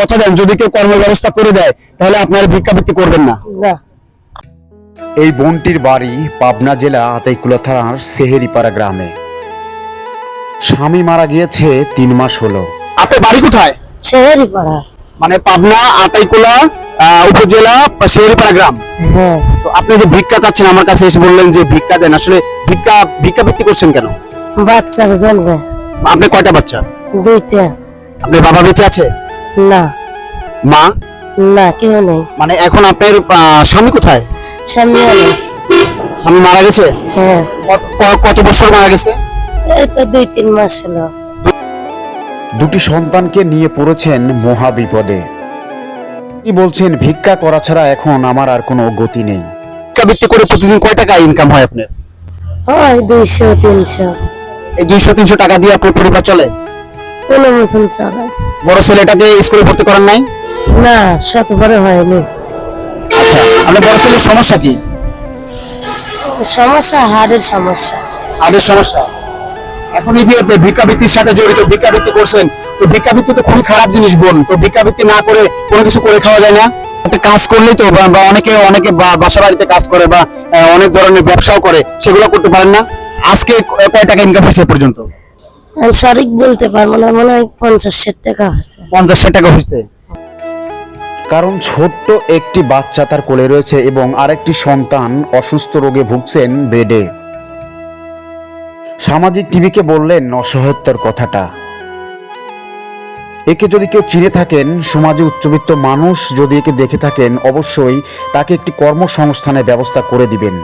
কথা দেন যদি কেউ কর্ম ব্যবস্থা করে দেয় তাহলে আপনার ভিক্ষাবৃত্তি করবেন না। এই বোনটির বাড়ি পাবনা জেলা আতাইকুলা থানার সেহেরিপাড়া গ্রামে। স্বামী মারা গিয়েছে তিন মাস হলো। আপনার বাড়ি কোথায়? শহরই পাড়া মানে পাবনা আতাইকুলা উপজেলা শেহরিপাড়া গ্রাম। হ্যাঁ। তো আপনি যে ভিক্ষা চাচ্ছেন আমার কাছে এসে বললেন যে ভিক্ষা দেন। আসলে ভিক্ষা ভিক্ষাবৃত্তি করছেন কেন? বাচ্চার জন্য। আপনি কয়টা বাচ্চা? দুইটা। আপনার বাবা বেঁচে আছে? না। মা? না কেউ নেই। মানে এখন আপনার আহ, স্বামী কোথায়? সামনে নেই স্বামী মারা গেছে? হ্যাঁ। কত- ক- কত বছর মারা গেছে? এই তো দুই তিন মাস হলো। দুটি সন্তানকে নিয়ে পড়েছেন মহা বিপদে। কি বলছেন ভিক্ষা করা ছাড়া এখন আমার আর কোনো গতি নেই। ভিক্ষাবৃত্তি করে প্রতিদিন কয় টাকা ইনকাম হয় আপনার? হয় দুইশো তিনশো। এই দুইশো তিনশো টাকা দিয়ে আপনার পরিবার চলে? কোনো মতন চলে। বড় ছেলেটাকে স্কুলে ভর্তি করেন নাই? না শত বড় হয়নি। আচ্ছা আপনার বড় ছেলের সমস্যা কি? সমস্যা হাড়ের সমস্যা। আদের সমস্যা। এখন এই যে আপনি ভিক্ষাবৃত্তির সাথে জড়িত ভিক্ষাবৃত্তি করছেন তো ভিক্ষাবৃত্তি তো খুবই খারাপ জিনিস বোন। তো ভিক্ষাবৃত্তি না করে কোনো কিছু করে খাওয়া যায় না? একটা কাজ করলেই তো বা অনেকে অনেকে বাসা বাড়িতে কাজ করে বা অনেক ধরনের ব্যবসাও করে সেগুলো করতে পারেন না? আজকে কয় টাকা ইনকাম হয়েছে পর্যন্ত? আমি সঠিক বলতে পারব না মনে হয় পঞ্চাশ ষাট টাকা আছে পঞ্চাশ ষাট টাকা হয়েছে? কারণ ছোট্ট একটি বাচ্চা তার কোলে রয়েছে এবং আরেকটি সন্তান অসুস্থ রোগে ভুগছেন বেডে। সামাজিক টিভিকে বললেন অসহায়তার কথাটা। একে যদি কেউ চিনে থাকেন সমাজে উচ্চবিত্ত মানুষ যদি একে দেখে থাকেন অবশ্যই তাকে একটি কর্মসংস্থানের ব্যবস্থা করে দিবেন।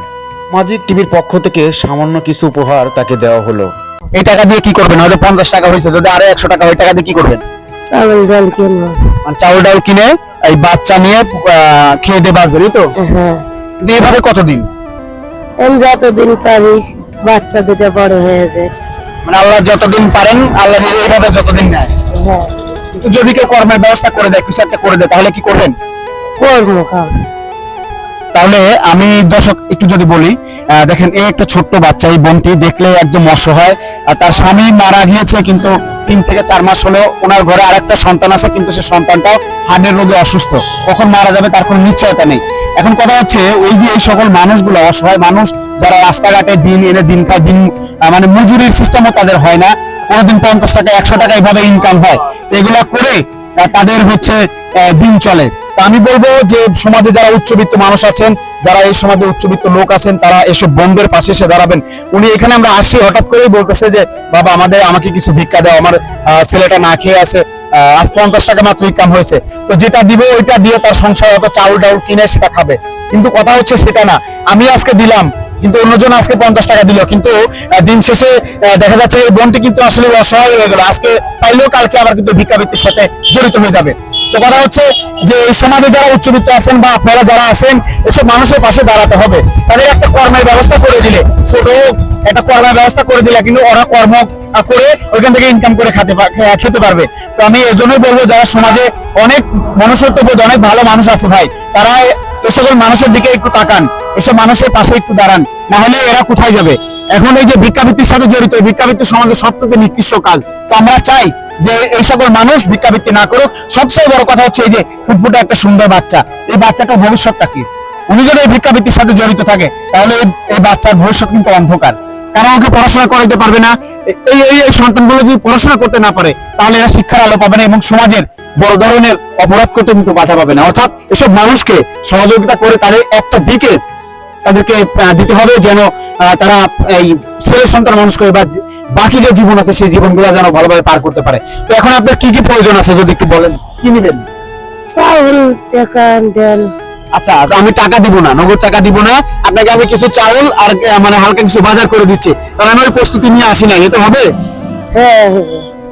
সামাজিক টিভির পক্ষ থেকে সামান্য কিছু উপহার তাকে দেওয়া হলো। এই টাকা দিয়ে কি করবেন? হয়তো পঞ্চাশ টাকা হয়েছে যদি আরও একশো টাকা ওই টাকা দিয়ে কি করবেন? চাউল ডাল কিনবো। মানে চাউল ডাউল কিনে এই বাচ্চা নিয়ে খেয়ে দিয়ে বাঁচবেন তো? হ্যাঁ। এভাবে কতদিন? যতদিন পারি বাচ্চা দুটো বড় হয়ে যায়। মানে আল্লাহ যতদিন পারেন আল্লাহ এইভাবে যতদিন নেয়। হ্যাঁ। যদি কেউ কর্মের ব্যবস্থা করে দেয় কিছু একটা করে দেয় তাহলে কি করবেন? করব কাম। তাহলে আমি দর্শক একটু যদি বলি দেখেন এই একটা ছোট্ট বাচ্চা, এই বোনটি দেখলে একদম অসহায়। তার স্বামী মারা গিয়েছে কিন্তু তিন থেকে চার মাস হলেও ওনার ঘরে আরেকটা সন্তান আছে, কিন্তু সে সন্তানটাও হার্টের রোগে অসুস্থ। কখন মারা যাবে তার কোনো নিশ্চয়তা নেই। এখন কথা হচ্ছে, ওই যে এই সকল মানুষগুলো, অসহায় মানুষ, যারা রাস্তাঘাটে দিন এনে দিন খায়, দিন মানে মজুরির সিস্টেমও তাদের হয় না। কোনোদিন পঞ্চাশ টাকা, একশো টাকা এইভাবে ইনকাম হয়। এগুলা করে তাদের হচ্ছে দিন চলে। আমি বলব যে সমাজে যারা উচ্চবিত্ত মানুষ আছেন, যারা এই সমাজে উচ্চবিত্ত লোক আছেন, তারা এসব বন্ধের পাশে এসে দাঁড়াবেন। উনি এখানে আমরা আসি, হঠাৎ করেই বলতেছে যে, বাবা, আমাদের, আমাকে কিছু ভিক্ষা দাও, আমার ছেলেটা না খেয়ে আছে আজ পঞ্চাশ টাকা মাত্র ইনকাম হয়েছে। তো যেটা দিব ওইটা দিয়ে তার সংসার হয়তো চাউল টাউল কিনে সেটা খাবে। কিন্তু কথা হচ্ছে সেটা না। আমি আজকে দিলাম, কিন্তু অন্যজন আজকে পঞ্চাশ টাকা দিল। কিন্তু দিন শেষে দেখা যাচ্ছে এই বোনটি কিন্তু আসলে অসহায় হয়ে গেল। আজকে পাইলেও কালকে আবার কিন্তু ভিক্ষাবৃত্তির সাথে জড়িত হয়ে যাবে। তো কথা হচ্ছে যে এই সমাজে যারা উচ্চবিত্ত আছেন বা আপনারা যারা আছেন, এসব মানুষের পাশে দাঁড়াতে হবে। তাদের একটা কর্মের ব্যবস্থা করে দিলে, ছোট একটা কর্মের ব্যবস্থা করে দিলে কিন্তু ওরা কর্ম করে ওইখান থেকে ইনকাম করে খেতে খেতে পারবে। তো আমি এই জন্যই বলব, যারা সমাজে অনেক মনুষ্যত্ববোধ, অনেক ভালো মানুষ আছে ভাই তারা এই সকল মানুষের দিকে একটু তাকান, এসব মানুষের পাশে একটু দাঁড়ান, না হলে এরা কোথায় যাবে? এখন এই যে ভিক্ষাবৃত্তির সাথে জড়িত এই ভিক্ষাবৃত্তি সমাজের সবথেকে নিকৃষ্ট কাজ, তো আমরা চাই যে এই সকল মানুষ ভিক্ষাবৃত্তি না করুক, সবচেয়ে বড় কথা হচ্ছে এই যে ফুটফুটে একটা সুন্দর বাচ্চা। এই বাচ্চাটার ভবিষ্যৎটা কি? উনি যদি এই ভিক্ষাবৃত্তির সাথে জড়িত থাকে, তাহলে এই- বাচ্চার ভবিষ্যৎ কিন্তু অন্ধকার। কারণ ওকে পড়াশোনা করাইতে পারবে না। এই এই এই সন্তানগুলো যদি পড়াশোনা করতে না পারে, তাহলে এরা শিক্ষার আলো পাবে না এবং সমাজের বড় ধরনের অপরাধ করতে কিন্তু বাধা পাবে না। অর্থাৎ এসব মানুষকে সহযোগিতা করে তাদের একটা দিকে তাদেরকে দিতে হবে যেন তারা এই ছেলে সন্তান মানুষ করে বা বাকি যে জীবন আছে সেই জীবনগুলো যেন ভালোভাবে পার করতে পারে। তো এখন আপনার কি কি প্রয়োজন আছে যদি একটু বলেন? কি নেবেন? চাউল টাকা ডাল। আচ্ছা আমি টাকা দিব না নগদ টাকা দিব না। আপনাকে আমি কিছু চাউল আর মানে হালকা কিছু বাজার করে দিচ্ছি। কারণ আমি ওই প্রস্তুতি নিয়ে আসি না এটা হবে? হ্যাঁ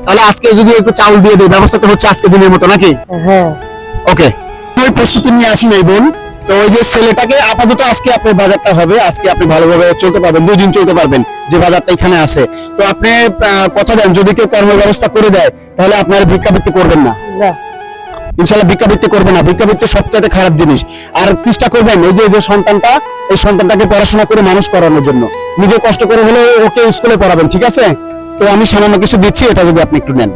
তাহলে আজকে যদি একটু চাউল দিয়ে দিই ব্যবস্থা তো হচ্ছে আজকে দিনের মতো নাকি? হ্যাঁ। ওকে। ওই প্রস্তুতি নিয়ে আসি নাই বোন। তো ওই যে ছেলেটাকে আপাতত আজকে আপনার বাজারটা হবে আজকে আপনি ভালোভাবে চলতে পারবেন দুই দিন চলতে পারবেন যে বাজারটা এখানে আছে। তো আপনি কথা দেন যদি কেউ কর্ম ব্যবস্থা করে দেয় তাহলে আপনার ভিক্ষাবৃত্তি করবেন না। ইনশাল্লাহ ভিক্ষাবৃত্তি করবে না ভিক্ষাবৃত্তি সবচেয়ে খারাপ জিনিস। আর চেষ্টা করবেন এই যে যে সন্তানটা এই সন্তানটাকে পড়াশোনা করে মানুষ করানোর জন্য। নিজে কষ্ট করে হলে ওকে স্কুলে পড়াবেন ঠিক আছে? তো আমি সামান্য কিছু দিচ্ছি এটা যদি আপনি একটু নেন।